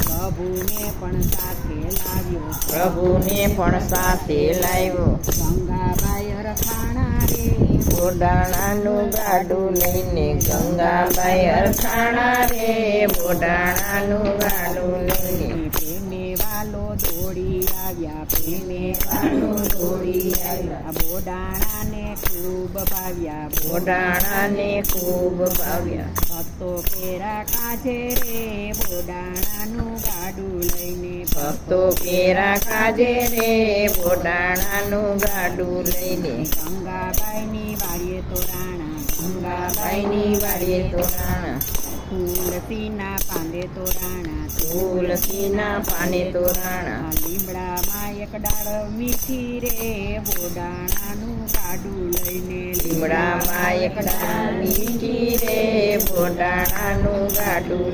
પ્રભુને પણ સાથે લાવ્યો. પ્રભુને પણ સાથે લાવ્યો ગંગાબાઈ અરખાણા રે બોડાણાનું ગાડું લઈને ગંગાબાઈ અરખાણા રે બોડાણાનું ગાડું દોડી આવ્યા પ્રેમે વાલો દોડી આવ્યા બોડાણાને ખૂબ ભાવ્યા. બોડાણાને ખૂબ ભાવ્યા ભક્તો ફેરા કાજે રે બોડાણાનું ગાડું લઈને ભક્તો કેરા કાજે રે બોડાણાનું ગાડું લઈને. ગંગાબાઈની વાડીએ તો રાણા ગંગાબાઈની વાડીએ તો રાણા. તુલસીના પાંદે તોરાણા તુલસીના પાને તોરાણા લીમડામાં એક ડાળ મીઠી રે બોડાણાનું ગાડું લઈને લીમડામાં. એક ડાળ મીઠી રે બોડાણાનું ગાડું